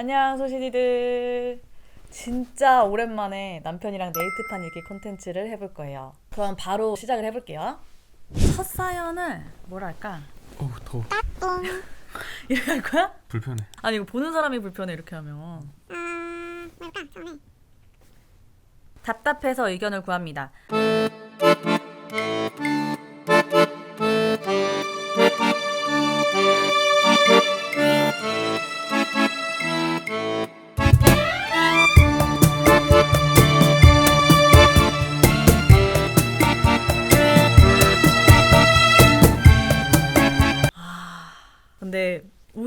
안녕 소시디들. 진짜 오랜만에 남편이랑 네이트판 읽기 콘텐츠를 해볼 거예요. 그럼 바로 시작을 해볼게요. 첫 사연을 뭐랄까? 어우 더워. 이렇게 할 거야? 불편해. 아니 이거 보는 사람이 불편해 이렇게 하면. 답답해서 의견을 구합니다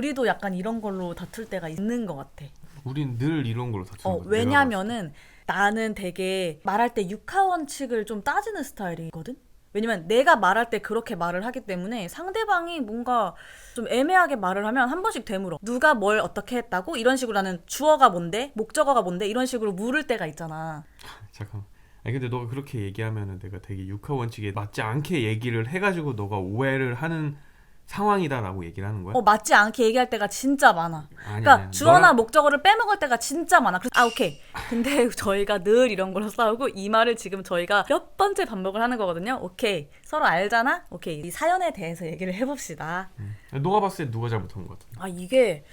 우리도 약간 이런 걸로 다툴 때가 있는 것 같아 우린 늘 이런 걸로 다투는 어, 거지 왜냐면은 나는 되게 말할 때 육하 원칙을 좀 따지는 스타일이거든? 왜냐면 내가 말할 때 그렇게 말을 하기 때문에 상대방이 뭔가 좀 애매하게 말을 하면 한 번씩 되물어. 누가 뭘 어떻게 했다고? 이런 식으로 나는 주어가 뭔데? 목적어가 뭔데? 이런 식으로 물을 때가 있잖아. 잠깐만 아니 근데 너가 그렇게 얘기하면은 내가 되게 육하 원칙에 맞지 않게 얘기를 해가지고 너가 오해를 하는 상황이다라고 얘기를 하는 거야? 어, 맞지 않게 얘기할 때가 진짜 많아. 아니, 그러니까 아니, 주어나 너랑- 목적어를 빼먹을 때가 진짜 많아. 그래서 아 오케이. 근데 저희가 늘 이런 걸로 싸우고 이 말을 지금 저희가 몇 번째 반복을 하는 거거든요. 오케이. 서로 알잖아. 오케이. 이 사연에 대해서 얘기를 해봅시다. 너가 봤을 때 누가 잘못한 것 같아? 아 이게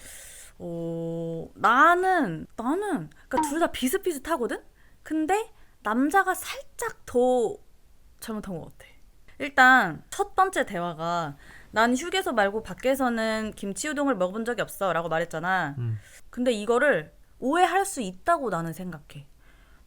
어 나는 나는 그러니까 둘 다 비슷비슷하거든. 근데 남자가 살짝 더 잘못한 것 같아. 일단 첫 번째 대화가 난 휴게소 말고 밖에서는 김치 우동을 먹어본 적이 없어 라고 말했잖아. 음. 근데 이거를 오해할 수 있다고 나는 생각해.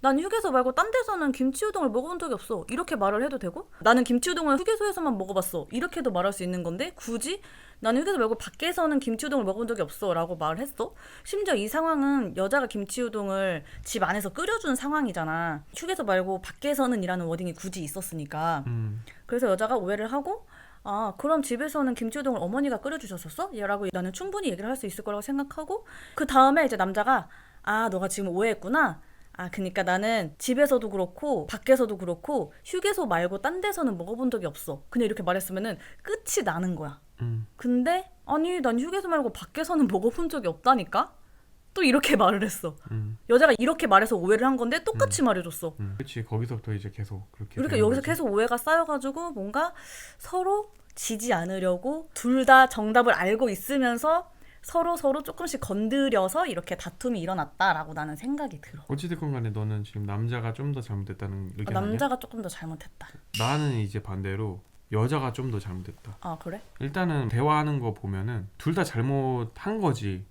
난 휴게소 말고 딴 데서는 김치 우동을 먹어본 적이 없어. 이렇게 말을 해도 되고 나는 김치 우동을 휴게소에서만 먹어봤어. 이렇게도 말할 수 있는 건데 굳이 나는 휴게소 말고 밖에서는 김치 우동을 먹어본 적이 없어 라고 말을 했어. 심지어 이 상황은 여자가 김치 우동을 집 안에서 끓여주는 상황이잖아. 휴게소 말고 밖에서는 이라는 워딩이 굳이 있었으니까. 음. 그래서 여자가 오해를 하고 아 그럼 집에서는 김치우동을 어머니가 끓여주셨었어? 라고 나는 충분히 얘기를 할 수 있을 거라고 생각하고 그 다음에 이제 남자가 아 너가 지금 오해했구나 아 그니까 나는 집에서도 그렇고 밖에서도 그렇고 휴게소 말고 딴 데서는 먹어본 적이 없어 그냥 이렇게 말했으면은 끝이 나는 거야 음. 근데 아니 난 휴게소 말고 밖에서는 먹어본 적이 없다니까 또 이렇게 말을 했어 음. 여자가 이렇게 말해서 오해를 한 건데 똑같이 말해줬어 음. 그치 거기서부터 이제 계속 그렇게 그러니까 되는 여기서 거지. 계속 오해가 쌓여가지고 뭔가 서로 지지 않으려고 둘 다 정답을 알고 있으면서 서로 서로 조금씩 건드려서 이렇게 다툼이 일어났다라고 나는 생각이 들어. 어찌됐건 간에 너는 지금 남자가 좀 더 잘못됐다는 아, 의견 아니야? 남자가 조금 더 잘못했다. 나는 이제 반대로 여자가 좀 더 잘못됐다 아 그래? 일단은 대화하는 거 보면은 둘 다 잘못한 거지.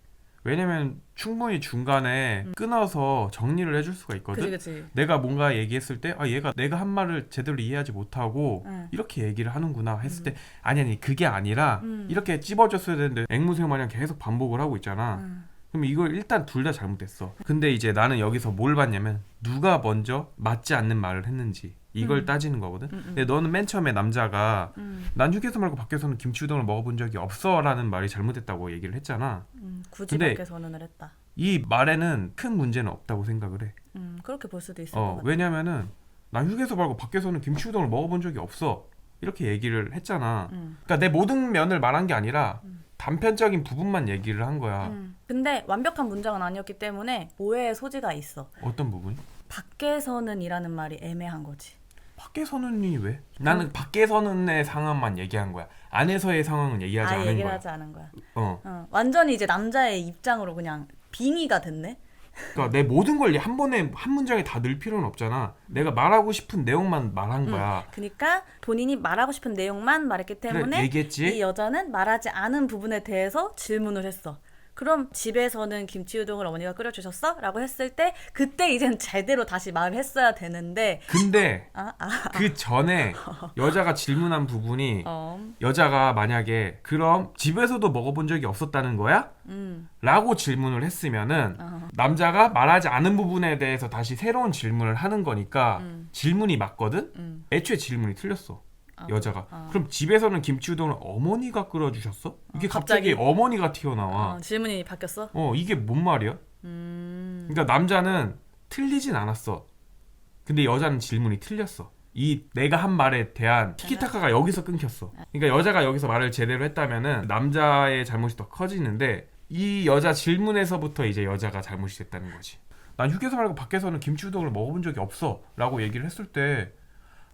왜냐면 충분히 중간에 끊어서 정리를 해줄 수가 있거든. 그지 그지. 내가 뭔가 얘기했을 때, 아 얘가 내가 한 말을 제대로 이해하지 못하고 응. 이렇게 얘기를 하는구나 했을 때, 아니 아니 그게 아니라 음. 이렇게 찝어줬어야 되는데 앵무새 마냥 계속 반복을 하고 있잖아. 음. 그럼 이걸 일단 둘 다 잘못됐어. 근데 이제 나는 여기서 뭘 봤냐면 누가 먼저 맞지 않는 말을 했는지 이걸 음. 따지는 거거든. 음, 음. 근데 너는 맨 처음에 남자가 음, 난 휴게소 말고 밖에서는 김치우동을 먹어본 적이 없어라는 말이 잘못됐다고 얘기를 했잖아. 음, 굳이 근데- 밖에 선언을 했다. 이 말에는 큰 문제는 없다고 생각을 해. 음, 그렇게 볼 수도 있을 것 어, 같아. 왜냐면은 난 휴게소 말고 밖에서는 김치우동을 먹어본 적이 없어. 이렇게 얘기를 했잖아. 음. 그러니까 내 모든 면을 말한 게 아니라 음. 단편적인 부분만 얘기를 한 거야. 음. 근데 완벽한 문장은 아니었기 때문에 오해의 소지가 있어. 어떤 부분이? 밖에서는이라는 말이 애매한 거지. 밖에서는이 왜? 나는 밖에서는의 상황만 얘기한 거야. 안에서의 상황은 얘기하지 아예 않은 얘기를 거야. 하지 않은 거야. 어. 어, 완전히 이제 남자의 입장으로 그냥 빙의가 됐네. 그러니까 내 모든 걸 한 번에 한 문장에 다 넣을 필요는 없잖아. 내가 말하고 싶은 내용만 말한 거야. 그러니까 본인이 말하고 싶은 내용만 말했기 그래 때문에 얘기했지. 이 여자는 말하지 않은 부분에 대해서 질문을 했어. 그럼 집에서는 김치 우동을 어머니가 끓여주셨어? 라고 했을 때 그때 이젠 제대로 다시 말을 했어야 되는데 근데 아, 아, 그 전에 여자가 질문한 부분이 어, 여자가 만약에 그럼 집에서도 먹어본 적이 없었다는 거야? 음, 라고 질문을 했으면은 어, 남자가 말하지 않은 부분에 대해서 다시 새로운 질문을 하는 거니까 음. 질문이 맞거든? 음. 애초에 질문이 틀렸어. 아, 여자가. 아. 그럼 집에서는 김치 우동을 어머니가 끓여주셨어? 이게 어, 갑자기, 갑자기. 어머니가 튀어나와. 어, 질문이 바뀌었어? 어, 이게 뭔 말이야? 음, 그러니까 남자는 틀리진 않았어. 근데 여자는 질문이 틀렸어. 이 내가 한 말에 대한 티키타카가 여기서 끊겼어. 그러니까 여자가 여기서 말을 제대로 했다면은 남자의 잘못이 더 커지는데 이 여자 질문에서부터 이제 여자가 잘못이 됐다는 거지. 난 휴게소 말고 밖에서는 김치 우동을 먹어본 적이 없어라고 얘기를 했을 때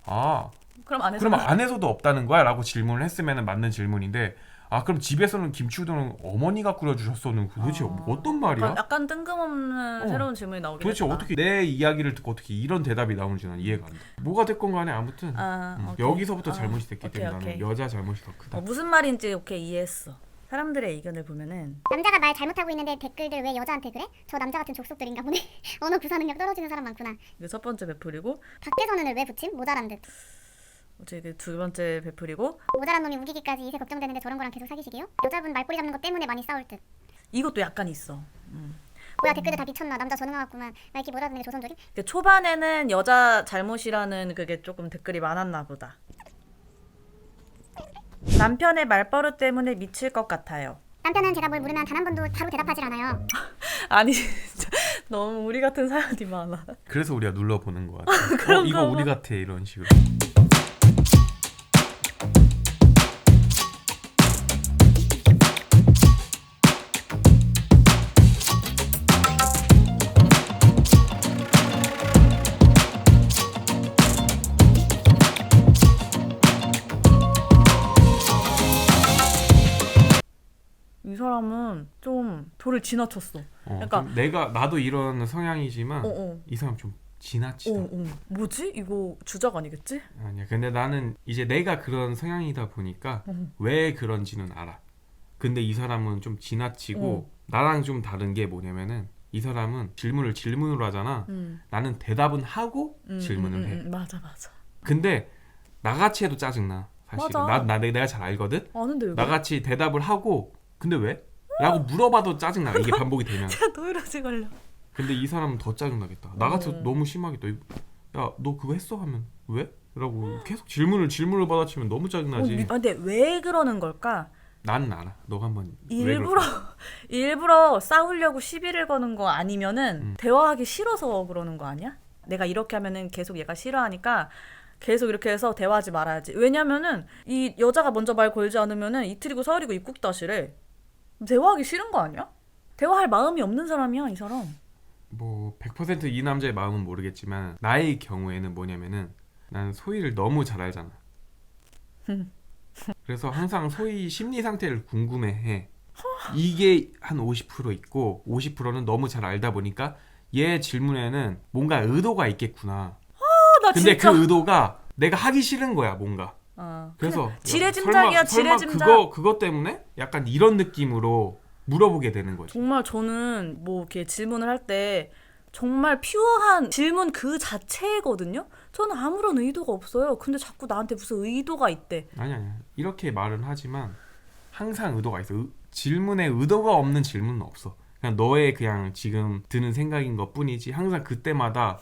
아, 그럼 안에서 그럼 안에서도 없다는 거야라고 질문을 했으면 맞는 질문인데 아, 그럼 집에서는 김치 우동은 어머니가 끓여 주셨어는 도대체 아. 어떤 말이야? 약간, 뜬금없는 어. 새로운 질문이 나오긴 도대체 했다. 어떻게 내 이야기를 듣고 어떻게 이런 대답이 나오는지 난 이해가 안 돼. 뭐가 됐건 간에 아무튼 아, 음, 오케이. 여기서부터 아, 잘못이 됐기 오케이, 때문에 오케이. 나는 여자 잘못이 더 크다. 어, 무슨 말인지 오케이 이해했어. 사람들의 의견을 보면은 남자가 말 잘못하고 있는데 댓글들 왜 여자한테 그래? 저 남자 같은 족속들인가 보네. 언어 구사 능력 떨어지는 사람 많구나. 이게 첫 번째 베풀이고 밖에서는을 왜 붙임? 모자란 듯. 이제 이게 두 번째 베풀이고 모자란 놈이 우기기까지 이세 걱정되는데 저런 거랑 계속 사귀시게요? 여자분 말꼬리 잡는 것 때문에 많이 싸울 듯. 이것도 약간 있어. 뭐야 댓글들 다 미쳤나? 남자 전화 왔구만. 말기 몰아듣는 게 조선족임? 그 초반에는 여자 잘못이라는 그게 조금 댓글이 많았나 보다. 남편의 말버릇 때문에 미칠 것 같아요. 남편은 제가 뭘 물으면 단 한 번도 바로 대답하질 않아요. 아니 진짜 너무 우리 같은 사연이 많아. 그래서 우리가 눌러보는 거 같아. 어, 이거 봐. 우리 같아 이런 식으로. 좀 돌을 지나쳤어. 어, 그러니까- 좀 내가 나도 이런 성향이지만 어, 어. 이 사람 좀 어, 지나치다. 어. 뭐지? 이거 주작 아니겠지? 아니야. 근데 나는 이제 내가 그런 성향이다 보니까 음. 왜 그런지는 알아. 근데 이 사람은 좀 지나치고 나랑 좀 다른 게 뭐냐면은 이 사람은 질문을 질문으로 하잖아. 음. 나는 대답은 하고 음, 질문을 음, 음, 해. 음, 맞아 맞아. 근데 나같이 해도 짜증나. 사실 맞아. 나, 나 내가 잘 알거든. 아는데 왜? 나같이 대답을 하고 근데 왜? 라고 물어봐도 짜증나. 이게 반복이 되면. 노이로지 걸려. 근데 이 사람은 더 짜증나겠다. 나 같아 어. 너무 심하겠다. 야, 너 그거 했어 하면 왜? 라고 계속 질문을 질문을 받아치면 너무 어, 짜증나지. 미- 아, 근데 왜 그러는 걸까? 나는 알아. 너가 한번 왜 일부러 그럴까? 일부러 싸우려고 시비를 거는 거 아니면은 음. 대화하기 싫어서 그러는 거 아니야? 내가 이렇게 하면은 계속 얘가 싫어하니까 계속 이렇게 해서 대화하지 말아야지. 왜냐면은 이 여자가 먼저 말 걸지 않으면은 이틀이고 사흘이고 입국 다시래. 대화하기 싫은 거 아니야? 대화할 마음이 없는 사람이야 이 사람. 뭐 100%이 남자의 마음은 모르겠지만 나의 경우에는 뭐냐면은 나는 소희를 너무 잘 알잖아. 그래서 항상 소희 심리 상태를 궁금해해. 이게 한 50% 있고 50%는 너무 잘 알다 보니까 얘 질문에는 뭔가 의도가 있겠구나. 아, 나 근데 진짜. 그 의도가 내가 하기 싫은 거야 뭔가. 어. 그래서 그냥 지레 짐작이야 설마, 설마 지레 짐작. 그거 그거 때문에 약간 이런 느낌으로 물어보게 되는 거지. 정말 저는 뭐 이렇게 질문을 할 때 정말 퓨어한 질문 그 자체거든요. 저는 아무런 의도가 없어요. 근데 자꾸 나한테 무슨 의도가 있대. 아니 아니 이렇게 말은 하지만 항상 의도가 있어. 의- 질문에 의도가 없는 질문은 없어. 그냥 너의 그냥 지금 드는 생각인 것 뿐이지 항상 그때마다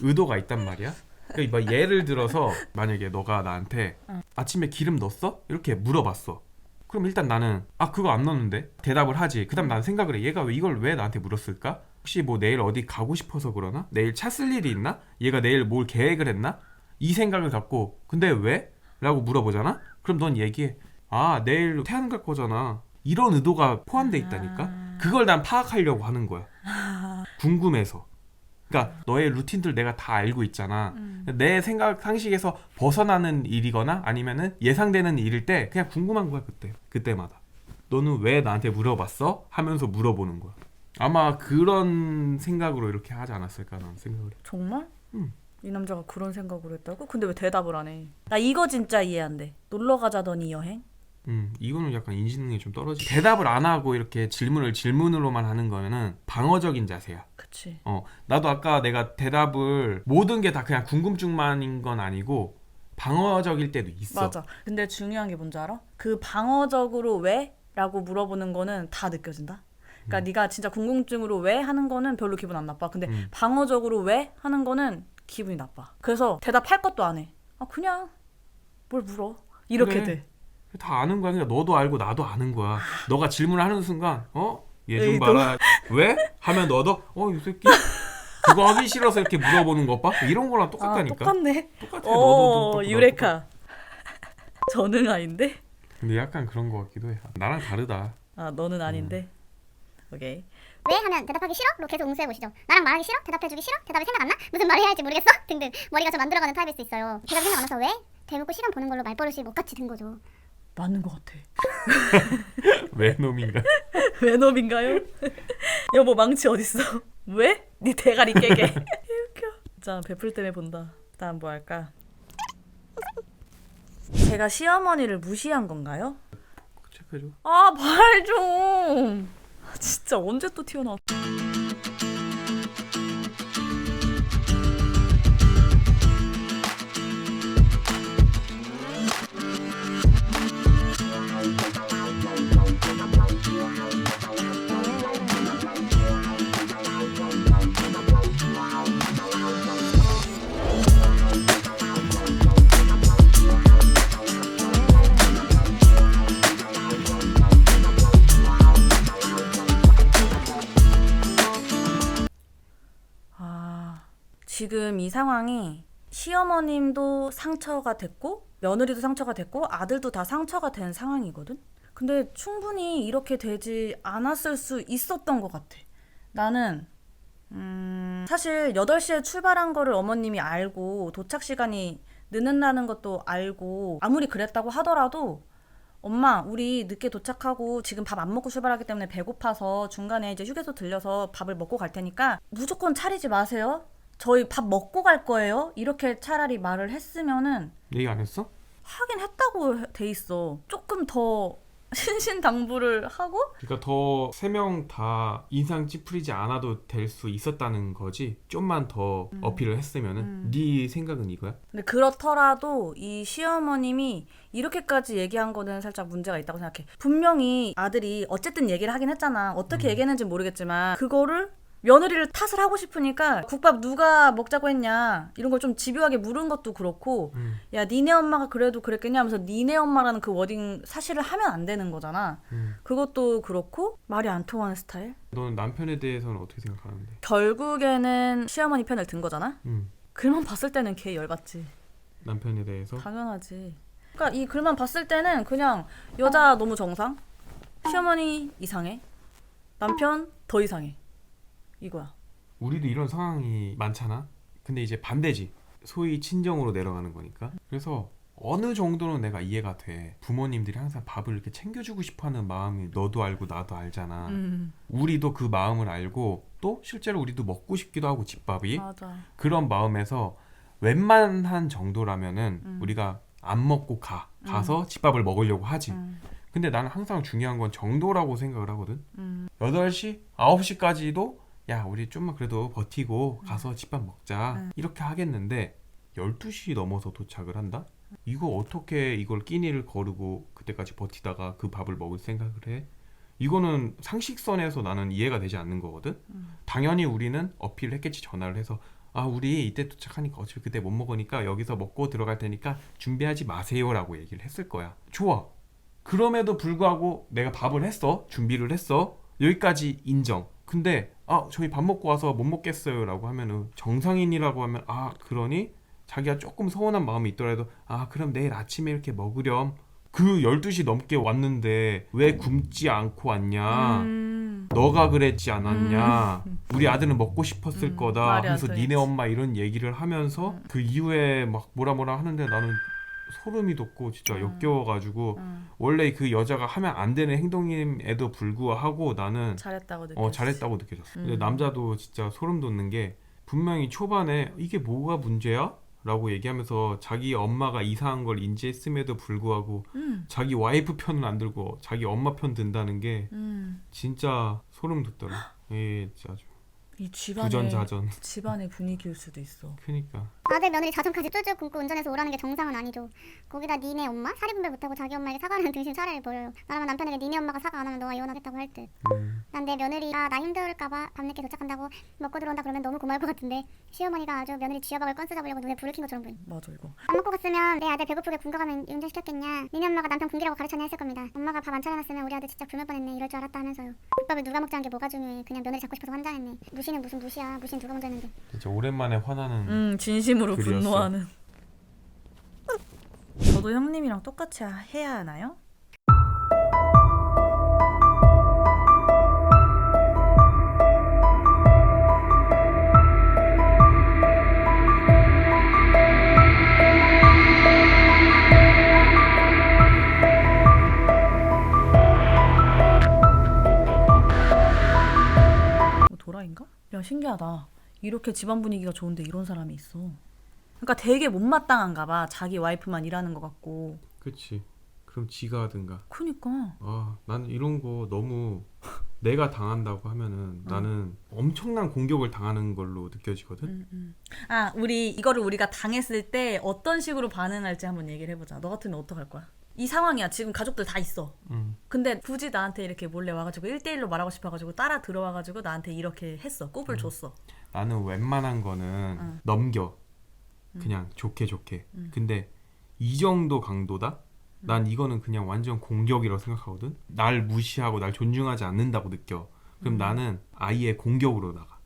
의도가 있단 말이야. 그러니까 막 예를 들어서 만약에 너가 나한테 아침에 기름 넣었어? 이렇게 물어봤어. 그럼 일단 나는 아 그거 안 넣었는데 대답을 하지. 그다음 나는 생각을 해. 얘가 왜 이걸 왜 나한테 물었을까? 혹시 뭐 내일 어디 가고 싶어서 그러나? 내일 차 쓸 일이 있나? 얘가 내일 뭘 계획을 했나? 이 생각을 갖고 근데 왜? 라고 물어보잖아? 그럼 넌 얘기해. 아 내일 태안 갈 거잖아. 이런 의도가 포함돼 있다니까. 그걸 난 파악하려고 하는 거야. 궁금해서. 그러니까 너의 루틴들 내가 다 알고 있잖아. 내 생각 상식에서 벗어나는 일이거나 아니면은 예상되는 일일 때 그냥 궁금한 거야 그때 그때마다. 너는 왜 나한테 물어봤어? 하면서 물어보는 거야. 아마 그런 생각으로 이렇게 하지 않았을까 나는 생각을 해. 정말? 음. 이 남자가 그런 생각으로 했다고? 근데 왜 대답을 안 해? 나 이거 진짜 이해 안 돼. 놀러 가자더니 여행? 음, 이거는 약간 인지능이 좀 떨어지. 대답을 안 하고 이렇게 질문을 질문으로만 하는 거는 방어적인 자세야. 그치. 어, 나도 아까 내가 대답을 모든 게 다 그냥 궁금증만인 건 아니고 방어적일 때도 있어. 맞아. 근데 중요한 게 뭔지 알아? 그 방어적으로 왜? 라고 물어보는 거는 다 느껴진다. 그러니까 네가 진짜 궁금증으로 왜 하는 거는 별로 기분 안 나빠. 근데 음. 방어적으로 왜 하는 거는 기분이 나빠. 그래서 대답할 것도 안 해. 아 그냥 뭘 물어. 이렇게 그래. 돼. 다 아는 거야. 그러니까 너도 알고 나도 아는 거야. 너가 질문을 하는 순간, 어? 얘좀 의도. 봐라. 왜? 하면 너도, 어, 이 새끼. 그거 하기 싫어서 이렇게 물어보는 것 봐? 이런 거랑 아 똑같다니까. 똑같네. 똑같아. 어 너도 똑같아. 유레카. 전응아인데? 근데 약간 그런 거 같기도 해. 나랑 다르다. 아 너는 아닌데. 오케이. 왜 하면 대답하기 싫어?로 계속 응수해 보시죠. 나랑 말하기 싫어? 대답해주기 싫어? 대답이 생각 안 나? 무슨 말을 해야 할지 모르겠어? 등등 머리가 좀 만들어가는 타입일 수 있어요. 대답이 생각 안 나서 왜? 대놓고 시간 보는 걸로 말버릇이 못같이 된 거죠. 맞는 것 같아. 왜 놈인가? 외놈인가요? 여보 망치 어딨어? 왜? 네 대가리 깨게. 웃겨. 자 베풀 때문에 본다. 다음 뭐 할까? 제가 시어머니를 무시한 건가요? 체크해줘. 아말 좀. 아, 진짜 언제 또 튀어나와? 이 상황이 시어머님도 상처가 됐고 며느리도 상처가 됐고 아들도 다 상처가 된 상황이거든. 근데 충분히 이렇게 되지 않았을 수 있었던 것 같아. 나는 음, 사실 8시에 출발한 거를 어머님이 알고 도착 시간이 늦는다는 것도 알고 아무리 그랬다고 하더라도 엄마, 우리 늦게 도착하고 지금 밥 안 먹고 출발하기 때문에 배고파서 중간에 이제 휴게소 들려서 밥을 먹고 갈 테니까 무조건 차리지 마세요. 저희 밥 먹고 갈 거예요. 이렇게 차라리 말을 했으면은 얘기 안 했어? 하긴 했다고 돼 있어. 조금 더 신신당부를 하고 그러니까 더 세 명 다 인상 찌푸리지 않아도 될 수 있었다는 거지. 좀만 더 어필을 했으면은 네 생각은 이거야? 근데 그렇더라도 이 시어머님이 이렇게까지 얘기한 거는 살짝 문제가 있다고 생각해. 분명히 아들이 어쨌든 얘기를 하긴 했잖아. 어떻게 얘기했는지 모르겠지만 그거를 며느리를 탓을 하고 싶으니까 국밥 누가 먹자고 했냐 이런 걸 좀 집요하게 물은 것도 그렇고 음. 야 니네 엄마가 그래도 그랬겠냐 하면서 니네 엄마라는 그 워딩 사실을 하면 안 되는 거잖아. 음. 그것도 그렇고 말이 안 통하는 스타일. 너는 남편에 대해서는 어떻게 생각하는데? 결국에는 시어머니 편을 든 거잖아. 음. 글만 봤을 때는 걔 열받지. 남편에 대해서 당연하지. 그러니까 이 글만 봤을 때는 그냥 여자 너무 정상, 시어머니 이상해, 남편 더 이상해. 이거야. 우리도 이런 상황이 많잖아. 근데 이제 반대지. 소위 친정으로 내려가는 거니까. 그래서 어느 정도는 내가 이해가 돼. 부모님들이 항상 밥을 이렇게 챙겨주고 싶어하는 마음이 너도 알고 나도 알잖아. 음, 우리도 그 마음을 알고 또 실제로 우리도 먹고 싶기도 하고 집밥이 맞아. 그런 마음에서 웬만한 정도라면은 음. 우리가 안 먹고 가 가서 집밥을 먹으려고 하지. 음, 근데 나는 항상 중요한 건 정도라고 생각을 하거든. 음, 8시, 9시까지도 야, 우리 좀만 그래도 버티고 가서 집밥 먹자. 음. 이렇게 하겠는데 12시 넘어서 도착을 한다? 이거 어떻게 이걸 끼니를 거르고 그때까지 버티다가 그 밥을 먹을 생각을 해? 이거는 상식선에서 나는 이해가 되지 않는 거거든. 음. 당연히 우리는 어필을 했겠지 전화를 해서 아 우리 이때 도착하니까 어차피 그때 못 먹으니까 여기서 먹고 들어갈 테니까 준비하지 마세요라고 얘기를 했을 거야. 좋아. 그럼에도 불구하고 내가 밥을 했어. 준비를 했어. 여기까지 인정. 근데 아 저희 밥 먹고 와서 못 먹겠어요라고 하면은 정상인이라고 하면 아 그러니 자기가 조금 서운한 마음이 있더라도 아 그럼 내일 아침에 이렇게 먹으렴. 그 12시 넘게 왔는데 왜 굶지 않고 왔냐? 음, 너가 그랬지 않았냐? 우리 아들은 먹고 싶었을 음, 거다. 하면서. 니네 엄마 이런 얘기를 하면서 음. 그 이후에 막 뭐라 뭐라 하는데 나는 소름이 돋고 진짜 음. 역겨워가지고 음, 원래 그 여자가 하면 안 되는 행동임에도 불구하고 나는 잘했다고 느꼈어. 어 잘했다고 느껴졌어. 근데 음. 남자도 진짜 소름 돋는 게 분명히 초반에 이게 뭐가 문제야? 라고 얘기하면서 자기 엄마가 이상한 걸 인지했음에도 불구하고 음, 자기 와이프 편은 안 들고 자기 엄마 편 든다는 게 음, 진짜 소름 돋더라. 예, 진짜 아주 이 집안의 부전자전. 집안의 분위기일 수도 있어. 그니까 아들 며느리 자존까지 쭈쭈 굶고 운전해서 오라는 게 정상은 아니죠. 거기다 니네 엄마 사리 분별 못하고 자기 엄마에게 사과하는 등신 차례를 보여요. 나라면 남편에게 니네 엄마가 사과 안 하면 너와 이혼하겠다고 할 듯. 음, 난 내 며느리가 나 힘들까봐 밤늦게 도착한다고 먹고 들어온다 그러면 너무 고마울 것 같은데 시어머니가 아주 며느리 쥐어박을 건스 잡으려고 눈에 불을 킨 것처럼 보임. 맞아 이거. 안 먹고 갔으면 내 아들 배고프게 굶겨가면 운전시켰겠냐. 니네 엄마가 남편 굶기라고 가르쳤냐 했을 겁니다. 엄마가 밥 안 차려놨으면 우리 아들 진짜 굶을 뻔했네. 이럴 줄 알았다 하면서요. 국밥을 누가 먹자는 게 뭐가 중요해. 그냥 며느리 잡고 싶어서 환장했네. 무시 무시는 무슨 무시야. 무신 누가 먼저 했는데. 진짜 오랜만에 화나는 음 진심으로 글이었어. 분노하는. 저도 형님이랑 똑같이 해야 하나요? 뭐 도라인가? 야 신기하다. 이렇게 집안 분위기가 좋은데 이런 사람이 있어. 그러니까 되게 못마땅한가 봐. 자기 와이프만 일하는 것 같고. 그치 그럼 지가 하든가 그니까. 아 나는 이런 거 너무 내가 당한다고 하면은 나는 엄청난 공격을 당하는 걸로 느껴지거든 음, 음. 아 우리 이거를 우리가 당했을 때 어떤 식으로 반응할지 한번 얘기를 해보자. 너 같으면 어떡할 거야? 이 상황이야. 지금 가족들 다 있어. 음. 근데 굳이 나한테 이렇게 몰래 와가지고 1대1로 말하고 싶어가지고 따라 들어와가지고 나한테 이렇게 했어. 꼽을 줬어. 나는 웬만한 거는 응. 넘겨 그냥 좋게 좋게 근데 이 정도 강도다? 난 이거는 그냥 완전 공격이라고 생각하거든 날 무시하고 날 존중하지 않는다고 느껴 그럼 나는 아예 공격으로 나가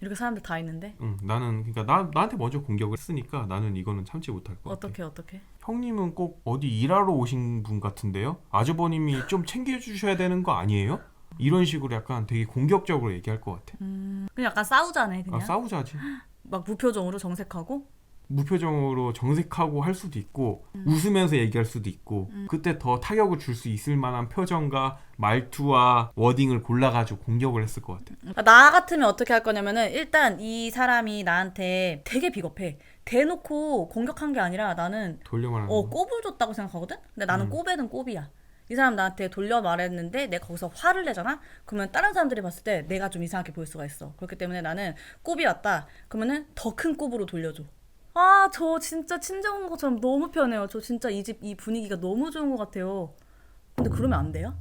이렇게 사람들 다 있는데 응, 나는 그러니까 나, 나한테 먼저 공격을 했으니까 나는 이거는 참지 못할 것 같아 어떻게 어떻게? 형님은 꼭 어디 일하러 오신 분 같은데요? 아주버님이 좀 챙겨주셔야 되는 거 아니에요? 이런 식으로 약간 되게 공격적으로 얘기할 것 같아 그냥 약간 싸우자네 그냥. 아, 싸우자지 막 무표정으로 정색하고. 무표정으로 정색하고 할 수도 있고 웃으면서 얘기할 수도 있고 그때 더 타격을 줄 수 있을 만한 표정과 말투와 워딩을 골라가지고 공격을 했을 것 같아. 아, 나 같으면 어떻게 할 거냐면은 일단 이 사람이 나한테 되게 비겁해. 대놓고 공격한 게 아니라 나는 돌려 말하는 어 거. 꼽을 줬다고 생각하거든. 근데 나는 음. 꼽에는 꼽이야. 이 사람 나한테 돌려 말했는데 내가 거기서 화를 내잖아. 그러면 다른 사람들이 봤을 때 내가 좀 이상하게 보일 수가 있어. 그렇기 때문에 나는 꼽이 왔다. 그러면은 더 큰 꼽으로 돌려줘. 아, 저 진짜 친정 온 것처럼 너무 편해요. 저 진짜 이 집 이 분위기가 너무 좋은 것 같아요. 근데 그러면 안 돼요?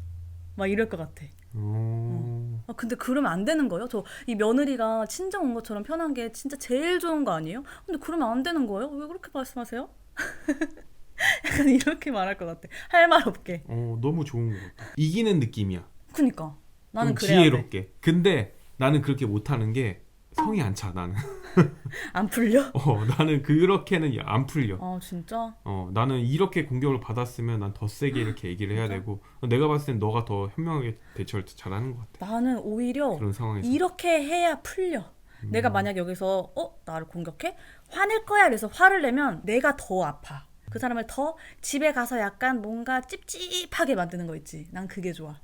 막 이럴 것 같아. 오. 아, 근데 그러면 안 되는 거예요? 저 이 며느리가 친정 온 것처럼 편한 게 진짜 제일 좋은 거 아니에요? 근데 그러면 안 되는 거예요? 왜 그렇게 말씀하세요? 약간 이렇게 말할 것 같아. 할 말 없게. 어, 너무 좋은 것 같아. 이기는 느낌이야. 그니까. 나는 좀 그래야 돼. 지혜롭게. 근데 나는 그렇게 못하는 게 성이 안 차. 나는. 안 풀려? 어, 나는 그렇게는 안 풀려. 아, 진짜? 어, 나는 이렇게 공격을 받았으면 난 더 세게 이렇게 얘기를 해야? 되고 내가 봤을 땐 너가 더 현명하게 대처를 잘하는 것 같아. 나는 오히려 그런 상황에서. 이렇게 해야 풀려. 내가 만약 여기서 어 나를 공격해 화낼 거야 그래서 화를 내면 내가 더 아파. 그 사람을 더 집에 가서 약간 뭔가 찝찝하게 만드는 거 있지. 난 그게 좋아.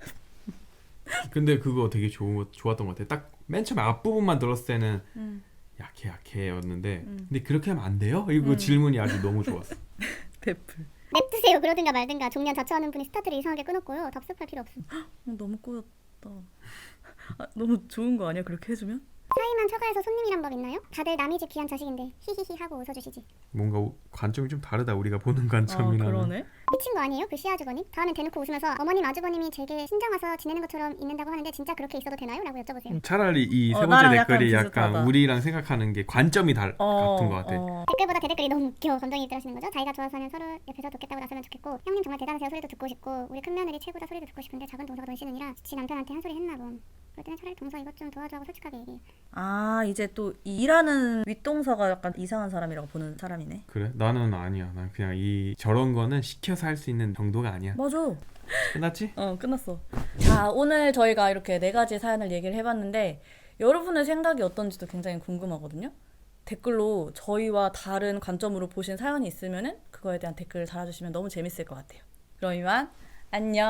근데 그거 되게 좋, 좋았던 것 같아. 딱 맨 처음에 앞부분만 들었을 때는 음. 약해 약해였는데 음. 근데 그렇게 하면 안 돼요? 이거 음. 질문이 아주 너무 좋았어. 대풀. 냅두세요 그러든가 말든가 종년 자처하는 분이 스타트를 이상하게 끊었고요 답습할 필요 없음 어, 너무 꼬였다. 아, 너무 좋은 거 아니야 그렇게 해주면? 사이만 처가에서 손님이란 법 있나요? 다들 남의 집 귀한 자식인데 히히히 하고 웃어주시지 뭔가 우- 관점이 좀 다르다. 우리가 보는 아 관점이랑. 그러네. 미친 거 아니에요? 그 시아주버님? 다음엔 대놓고 웃으면서 어머님 아주버님이 제게 친정 와서 지내는 것처럼 있는다고 하는데 진짜 그렇게 있어도 되나요? 라고 여쭤보세요 차라리 이 세 어, 번째 나랑 약간 댓글이 비슷하다. 약간 우리랑 생각하는 게 관점이 달 어, 같은 것 같아. 어. 댓글보다 대댓글이 너무 웃겨 감정이 입들하시는 거죠 자기가 좋아서는 서로 옆에서 돕겠다고 나서면 좋겠고 형님 정말 대단하세요 소리도 듣고 싶고 우리 큰며느리 최고다 소리도 듣고 싶은데 작은 동서가 돈 씌느니라 지 남편한테 한 소리 했나 봄 그럴 때는 차라리 동서 이것 좀 도와줘 하고 솔직하게 얘기해 아 이제 또 일하는 윗동서가 약간 이상한 사람이라고 보는 사람이네. 그래? 나는 아니야. 난 그냥 이 저런 거는 시켜서 할 수 있는 정도가 아니야. 맞아. 끝났지? 어 끝났어. 자 오늘 저희가 이렇게 네 가지 사연을 얘기를 해봤는데 여러분의 생각이 어떤지도 굉장히 궁금하거든요. 댓글로 저희와 다른 관점으로 보신 사연이 있으면은 그거에 대한 댓글을 달아주시면 너무 재밌을 것 같아요. 그럼 이만 안녕.